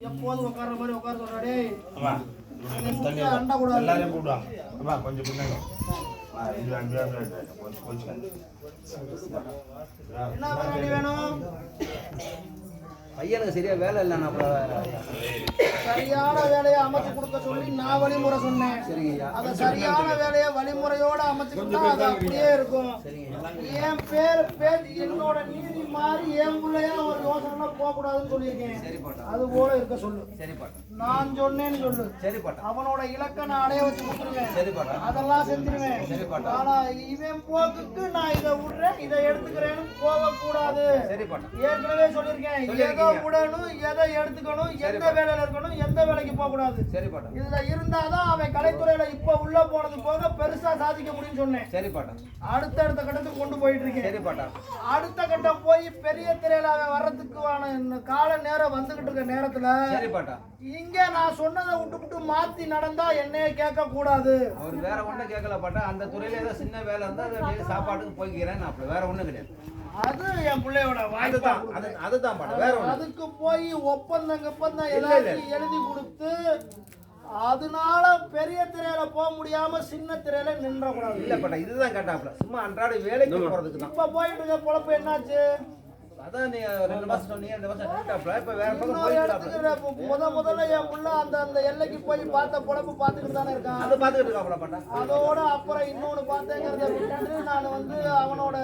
எப்போதும் உட்கார்ற மாதிரி உட்கார சொல்றா டேய் அம்மா தண்ணி அண்டா கூடாது. எல்லாரையும் கூப்பிடுவாங்க. அம்மா கொஞ்சம் வேணும்? பையனுக்கு சரியா வேலை இல்லைண்ணா அப்புறம் சரியான வேலையை அமைச்சு கொடுக்க சொல்லி நான் வழிமுறை சொன்னேன். அத சரியான வேலையை வழிமுறையோட அமைச்சுக்கிட்டா அது அப்படியே இருக்கும். என் பேர் பேர் என்னோட நீதி மாறி என் பிள்ளையா ஒரு யோசனை போக கூடாதுன்னு சொல்லியிருக்கேன் அது போல இருக்க சொல்லு. நான் சொன்னேன்னு சொல்லு. அவனோட இலக்க நான் அடைய வச்சு கொடுத்துருவேன். அதெல்லாம் செஞ்சிருவேன். ஆனா இவன் போக்குக்கு நான் இதை விடுறேன் இதை எடுத்துக்கிறேன்னு போகக்கூடாது. ஏற்கனவே சொல்லியிருக்கேன். எதை விடணும் எதை எடுத்துக்கணும் எந்த வேலையில இருக்கணும் எந்த வேலைக்கு போக கூடாது சரி பாட்டா. இதுல இருந்தாதான் அவன் கலைத்துறையில இப்ப உள்ள போனது போக சாதிக்க முடியும்னு சொன்னேன். சரி பாட்டா. அடுத்தடுத்த கட்டத்துக்கு கொண்டு போயிட்டு இருக்கேன் சரி பாட்டா. அடுத்த கட்டம் போய் பெரிய திரையில அவன் வர்றதுக்கான இன்னும் கால நேரம் வந்துகிட்டு இருக்க நேரத்துல சரி பாட்டா. இங்க நான் சொன்னதை விட்டு விட்டு மாத்தி நடந்தா என்னைய கேட்க கூடாது அவர் வேற ஒன்றும் கேட்கல பாட்டா. அந்த துறையில ஏதோ சின்ன வேலை இருந்தா அதை சாப்பாட்டுக்கு போய்க்கிறேன் நான் அப்படி. வேற ஒண்ணும் கிடையாது. அது என் பிள்ளையோட வாய்ப்பு. அதுதான் அது அதுதான் பாட்டா. வேற ஒண்ணு அதுக்கு போய் ஒப்பந்தம் ஒப்பந்தம். எல்லாத்தையும் எழுதி கொடுத்து அதனால பெரிய திரையில போக முடியாம சின்ன திரையில நின்ற கூடாது இல்ல பாட்டா இதுதான் கேட்டாப்ல சும்மா அன்றாட வேலைக்கு போறதுக்கு இப்ப போயிட்டு இருக்க பொழப்பு என்னாச்சு? அதான் நீ ரெண்டு மாசம் சொன்னீங்க ரெண்டு மாசம் நின்ட்டாப்ல இப்ப வேற பக்கம் இன்னொரு போயிட்டாப்ல இடத்துக்கு இப்ப முத முதல்ல என் புள்ள அந்த அந்த எல்லைக்கு போய் பார்த்த பொழப்பு பார்த்துக்கிட்டு தானே இருக்கான். அது இருக்காப்ல பாட்டா. அதோட அப்புறம் இன்னொன்னு பார்த்தேங்கிறத விட்டுட்டு நான் வந்து அவனோட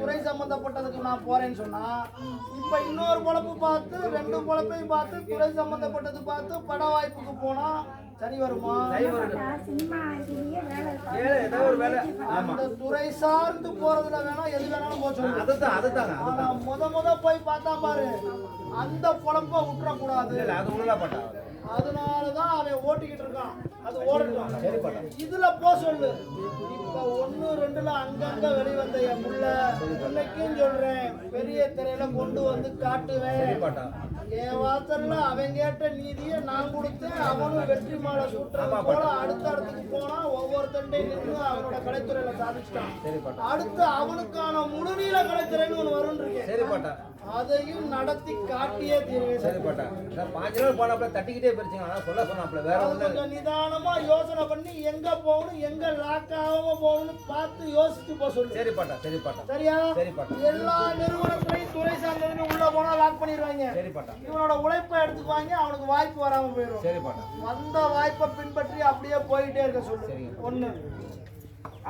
துறை சம்பந்தப்பட்டதுக்கு நான் போறேன்னு சொன்னா இப்ப இன்னொரு பொழப்பு பார்த்து ரெண்டு பொழப்பையும் பார்த்து துறை சம்பந்தப்பட்டது பார்த்து பட வாய்ப்புக்கு போனா சரி வருமா? ஏதோ ஒரு வேலை. ஆமா. அந்த துறை சார்ந்து போறதுல வேணா எது வேணாலும் போக சொல்லு அதுதான் அதுதாங்க ஆனா அதுதான். முத முத போய் பார்த்தா பாரு அந்த பொழப்ப விட்டுறக்கூடாது. இல்ல அது உள்ள பாட்டா அதனாலதான் அவன் ஓட்டிக்கிட்டு இருக்கான். அது ஓடட்டும். இதுல போ சொல்லு. இப்ப ஒண்ணு ரெண்டுல அங்கங்க வெளிவந்த என் புள்ள. இன்னைக்கும் சொல்றேன். பெரிய திரையில கொண்டு வந்து காட்டுவேன். என் வாசல்ல அவன் கேட்ட நீதியை நான் கொடுத்தேன். அவனும் வெற்றி மாலை சுட்டுறது போல அடுத்த இடத்துக்கு போனா ஒவ்வொருத்தண்டே நின்று அவனோட கலைத்துறையில சாதிச்சிட்டான். அடுத்து அவனுக்கான முழுநீள கலைத்துறைன்னு ஒண்ணு வரும் இருக்கேன் அதையும் நடத்தி காட்டியே தீர்வேன். சரி பாட்டா. இந்த பாஞ்சு நாள் போனாப்ல தட்டிக்கிட்டே போயிருச்சுங்க அதான் சொல்ல சொன்னாப்ல வேற கொஞ்சம் நிதானமா யோசனை பண்ணி எங்க போகணும் எங்க லாக் ஆகாம போகணும்னு பார்த்து யோசிச்சு போக சொல்லு. சரி பாட்டா சரி பாட்டா. சரியா? சரி பாட்டா. எல்லா நிறுவனத்திலையும் துறை சார்ந்ததுன்னு உள்ள போனா லாக் பண்ணிடுவாங்க. சரி பாட்டா. இவனோட உழைப்பை எடுத்துக்குவாங்க அவனுக்கு வாய்ப்பு வராம போயிடும். சரி பாட்டா. வந்த வாய்ப்பை பின்பற்றி அப்படியே போயிட்டே இருக்க சொல்லு. ஒண்ணு.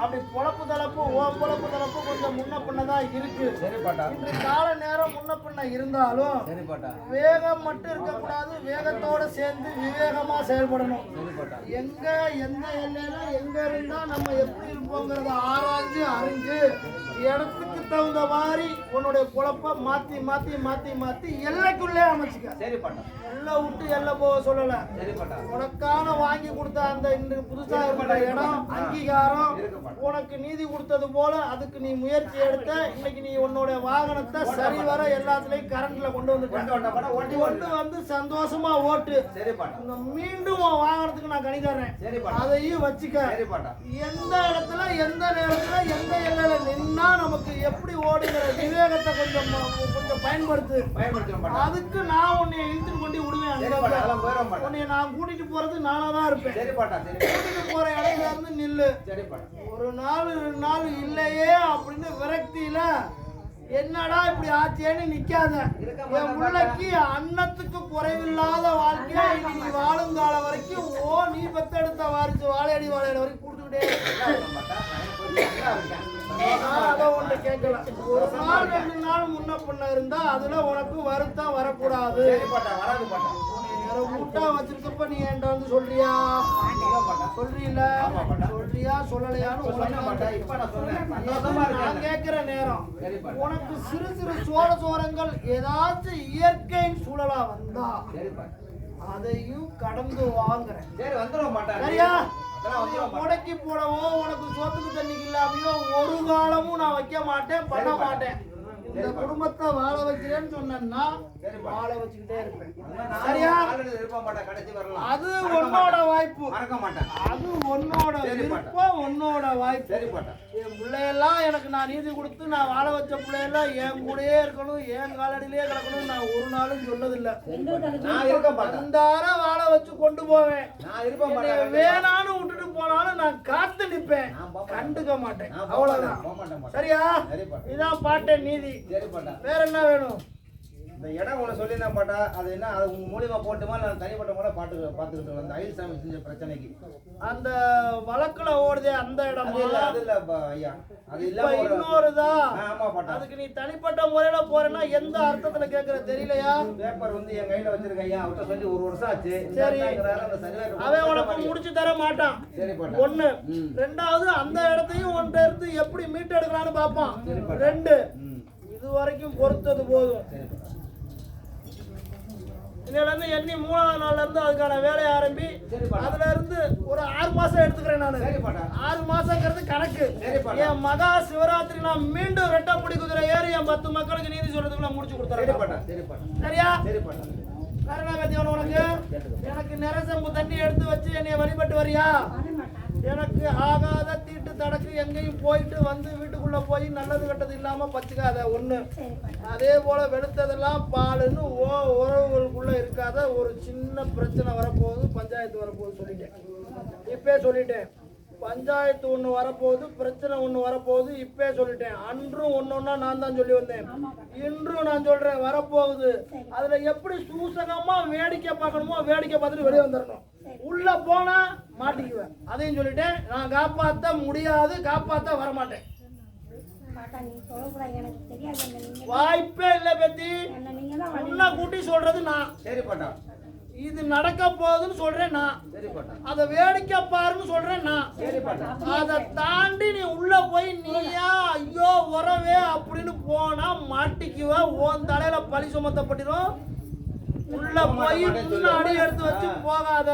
அப்படி பொழப்பு தளப்பு ஓ பொழப்பு தளப்பு கொஞ்சம் முன்ன பின்னதான் இருக்கு. சரி பாட்டா. இன்று கால நேரம் முன்ன பின்ன இருந்தாலும் சரி பாட்டா. வேகம் மட்டும் இருக்கக்கூடாது வேகத்தோட சேர்ந்து விவேகமா செயல்படணும். எங்க எந்த எல்லையில எங்க இருந்தா நம்ம எப்படி இருப்போங்கிறத ஆராய்ஞ்சு அறிஞ்சு இடத்துக்கு தகுந்த மாதிரி உன்னுடைய குழப்ப மாத்தி மாத்தி மாத்தி மாத்தி எல்லைக்குள்ளே அமைச்சுக்க. சரி பாட்டா. எல்லை விட்டு எல்லை போக சொல்லல. சரி பாட்டா. உனக்கான வாங்கி கொடுத்த அந்த இன்று புதுசா இருக்கிற இடம் அங்கீகாரம். உனக்கு நீதி கொடுத்தது போல அதுக்கு நீ முயற்சி எடுத்த இன்னைக்கு நீ உன்னோட வாகனத்தை சரிவர எல்லாத்துலயும் கரண்ட்ல கொண்டு வந்தா கொண்டு வந்து சந்தோஷமா ஓட்டு. சரி மீண்டும் உன் வாகனத்துக்கு நான் கணி தர்றேன். சரி பாட்டா. அதையும் வச்சுக்க. சரி எந்த இடத்துல எந்த நேரத்துல எந்த எல்லையில நின்னா நமக்கு எப்படி ஓடுங்கிற விவேகத்தை கொஞ்சம் கொஞ்சம் பயன்படுத்து. அதுக்கு நான் உன்னை இழுத்துட்டு கொண்டு விடுவேன் சரி உன்னை நான் கூட்டிட்டு போறது நானா தான் இருப்பேன். சரி பாட்டா சரி கூட்டிட்டு போற இடத்துல இருந்து நில்லு. சரி பாட்டா. ஒரு நாள் ரெண்டு நாள் இல்லையே அப்படின்னு விரக்தியில என்னடா இப்படி ஆச்சேன்னு நிக்காத. என் பிள்ளைக்கு அன்னத்துக்கு குறைவில்லாத வாழ்க்கையா இனி நீ வாழும் காலம் வரைக்கும் ஓ நீ பெத்தெடுத்த வாரிசு வாழையடி வாழையடி வரைக்கும் கொடுத்துக்கிட்டே நான் ஒண்ணு கேட்கல. ஒரு நாள் ரெண்டு நாள் முன்ன பின்ன இருந்தா அதுல உனக்கு வருத்தம் வரக்கூடாது. வராது பாட்டா. வேற முட்டா வச்சிருக்கப்ப நீ என்கிட்ட வந்து சொல்றியா? இல்ல பாட்டா சொல்றீல ஆமா, பாட்டா. சொல்றியா சொல்லலையான்னு நான் கேட்கிற நேரம். உனக்கு சிறு சிறு சோழ சோரங்கள் ஏதாச்சும் இயற்கையின் சூழலா வந்தா அதையும் கடந்து வாங்குறேன். சரி சரியா? வந்துடும் பாட்டா முடக்கி போடவோ உனக்கு சோத்துக்கு தண்ணிக்கு இல்லாமையோ ஒரு காலமும் நான் வைக்க மாட்டேன் பண்ண. மாட்டேன். இந்த குடும்பத்தை வாழ வைக்கிறேன்னு பாட்டா. வாழ வச்சுக்கிட்டே இருப்பேன். கடைசி வரலாம். அது உன்னோட வாய்ப்பு. மறக்க மாட்டேன். அது உன்னோட. விருப்பம் உன்னோட வாய்ப்பு. சரி பாட்டா. என் பிள்ளையெல்லாம் எனக்கு நான் நீதி கொடுத்து நான் வாழ வச்ச பிள்ளையெல்லாம் என் கூடயே இருக்கணும் என் காலடியிலே கிடக்கணும் நான் ஒரு நாளும் சொன்னதில்லை நான் இருக்க மாட்டேன். வாழ வச்சு கொண்டு போவேன். நான் இருக்க மாட்டேன். வேணான்னு விட்டுட்டு போனாலும் நான் காத்து மாட்டேன். கண்டுக்க மாட்டேன். அவ்வளவுதான். மாட்டேன், மாட்டேன். சரியா? இதான் பாட்டே நீதி. வேற என்ன வேணும்? இந்த இடம் ஒன்று சொல்லியிருந்தேன் பாட்டா அது என்ன அது உங்க மூலியமா போட்டுமா நான் தனிப்பட்ட முறை பாட்டு பார்த்துக்கிட்டு அந்த அயில் சாமி செஞ்ச பிரச்சனைக்கு. அந்த வழக்குல ஓடுதே அந்த இடமா இல்ல அது இல்ல ஐயா. அது இப்ப இல்லாம ஒரு இன்னொருதா? ஆ, ஆமா பாட்டா. அதுக்கு நீ தனிப்பட்ட முறையில போறேன்னா எந்த அர்த்தத்துல கேக்குற தெரியலையா? பேப்பர் வந்து என் கையில வச்சிருக்கேன் ஐயா அவர்கிட்ட சொல்லி ஒரு வருஷம் ஆச்சு. சரி. அவன் உனக்கு முடிச்சு தர மாட்டான். சரி பாட்டா. ஒண்ணு. ம். ரெண்டாவது அந்த இடத்தையும் உன்கிட்ட இருந்து எப்படி மீட்டு எடுக்கலாம்னு பார்ப்பான். ரெண்டு. இது வரைக்கும் பொறுத்தது போதும். சரி பாட்டா இதுல இருந்து எண்ணி மூணாவது நாள்ல இருந்து அதுக்கான வேலையை ஆரம்பி சரி பாட்டா அதுல இருந்து ஒரு ஆறு மாசம் எடுத்துக்கிறேன் நானு. ஆறு மாசங்கிறது கணக்கு. என் மகா சிவராத்திரி நான் மீண்டும் ரெட்டப்படி குதிரை ஏறி என் பத்து மக்களுக்கு நீதி சொல்றதுக்கு நான் முடிச்சு கொடுத்துறேன். சரியா? கருணாகத்தியவன் உனக்கு எனக்கு நிறசம்பு தண்ணி எடுத்து வச்சு என்னைய வழிபட்டு வரியா? எனக்கு ஆகாத தீட்டு தடக்கு எங்கேயும் போயிட்டு வந்து வீட்டுக்குள்ள போய் நல்லது கெட்டது இல்லாம பச்சுக்காத ஒண்ணு. அதே போல வெளுத்ததெல்லாம் பாலுன்னு ஓ உறவுகளுக்குள்ள இருக்காத ஒரு சின்ன பிரச்சனை வரப்போகுது பஞ்சாயத்து வரப்போகுது சொல்லிட்டேன். இப்பே சொல்லிட்டேன். பஞ்சாயத்து ஒன்று வரப்போகுது பிரச்சனை ஒன்று வரப்போகுது இப்பே சொல்லிட்டேன். அன்றும் ஒன்று ஒன்றா நான் தான் சொல்லி வந்தேன். இன்றும் நான் சொல்றேன் வரப்போகுது. அதுல எப்படி சூசகமா வேடிக்கை பார்க்கணுமோ வேடிக்கை பார்த்துட்டு வெளியே வந்துடணும் உள்ள போனா மாட்டிக்குவேன். அதையும் சொல்லிட்டேன். நான் காப்பாற்ற முடியாது காப்பாற்ற வரமாட்டேன். வாய்ப்பே இல்லை பத்தி. உன்னை கூட்டி சொல்றது நான். சரி பாட்டா. இது நடக்க போகுதுன்னு சொல்றேன் நான். அதை வேடிக்கை பாருன்னு சொல்றேன் நான். அதை தாண்டி நீ உள்ள போய் நீயா ஐயோ உறவே அப்படின்னு போனா மாட்டிக்குவ. உன் தலையில பழி சுமத்தப்பட்டிரும். உள்ள போய் முன்னாடி எடுத்து வச்சு போகாத.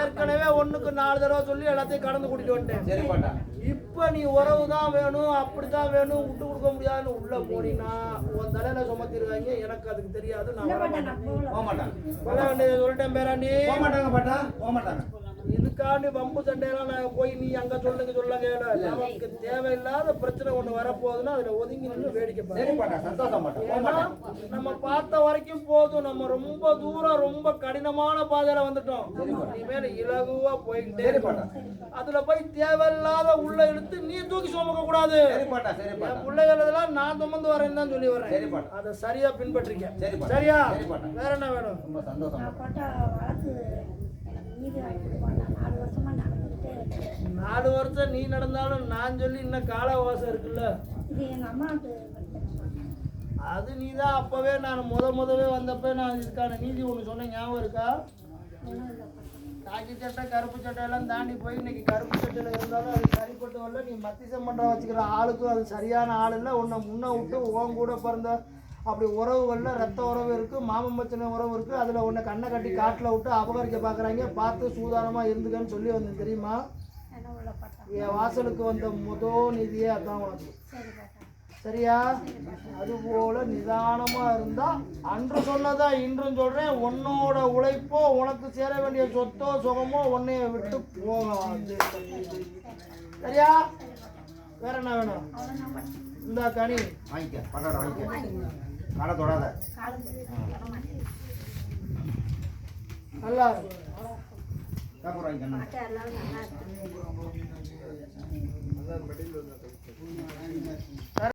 ஏற்கனவே ஒண்ணுக்கு நாலு தடவை சொல்லி எல்லாத்தையும் கடந்து கூட்டிட்டு வந்துட்டேன். சரி பாட்டா. இப்ப நீ உறவு தான் வேணும் அப்படிதான் வேணும் விட்டு கொடுக்க முடியாதுன்னு உள்ள போனீங்கன்னா உன் தலையில சுமத்திருக்காங்க எனக்கு அதுக்கு தெரியாது நான் மாட்டேன். சொல்லிட்டேன் பேராண்டி. போக மாட்டாங்க பாட்டா. போக மாட்டாங்க இதுக்காண்டி வம்பு சண்டையெல்லாம் நான் போய் நீ அங்க சொல்லுங்க சொல்லுங்க நமக்கு தேவையில்லாத பிரச்சனை ஒண்ணு வரப்போகுதுன்னா அதுல ஒதுங்கி நின்று வேடிக்கை பாரு. சரி பாட்டா சந்தோஷம் பாட்டா போக ஏன்னா, மாட்டாங்க நம்ம பார்த்த வரைக்கும் போதும். நம்ம ரொம்ப தூரம் ரொம்ப கடினமான பாதையில வந்துட்டோம். இனிமேல் இலகுவா போய்கிட்டே சரி இருக்கணும். பாட்டா. அதுல போய் தேவையில்லாத உள்ள இழுத்து நீ தூக்கி சுமக்க கூடாது. பிள்ளைகள் இதெல்லாம் நான் சுமந்து வரேன்னு தான் சொல்லி வரேன் அதை சரியா பின்பற்றிக்க சரி பாட்டா. சரியா? வேற என்ன வேணும்? ரொம்ப சந்தோஷம் நாலு வருஷம் நீ நடந்தாலும் நான் சொல்லி இன்னும் காலவாசம் இருக்குல்ல. அது நீ தான் அப்பவே நான் முத முதவே வந்தப்ப நான் இதுக்கான நீதி ஒன்று சொன்னேன் ஞாபகம் இருக்கா. காக்கி சட்டை கருப்பு சட்டை எல்லாம் தாண்டி போய் இன்னைக்கு கருப்பு சட்டையில இருந்தாலும் அது சரிப்பட்டு வரல நீ மத்திசம் பண்ற வச்சுக்கிற ஆளுக்கும் அது சரியான ஆள் இல்லை உன்னை முன்ன விட்டு உன் கூட பிறந்த அப்படி உறவுகளில் ரத்த உறவு இருக்கு மாமன் மச்சன உறவு இருக்கு. அதுல உன்னை கண்ணை கட்டி காட்டில் விட்டு அபகரிக்க பார்க்குறாங்க பார்த்து சூதானமா இருந்துக்கன்னு சொல்லி வந்தேன் தெரியுமா? என்ன உள்ள பாட்டா என் வாசலுக்கு வந்த முதல் நிதியே அதான் உனக்கு. சரியா? அதுபோல நிதானமா இருந்தா அன்று சொன்னதா இன்றும் சொல்றேன். உன்னோட உழைப்போ உனக்கு சேர வேண்டிய சொத்தோ சுகமோ உன்னைய விட்டு போகாது. சரியா? வேற என்ன வேணும்? இந்த கனி. வாங்கிக்க. கடை தொடாத நல்லா இருக்கு. பேப்பர்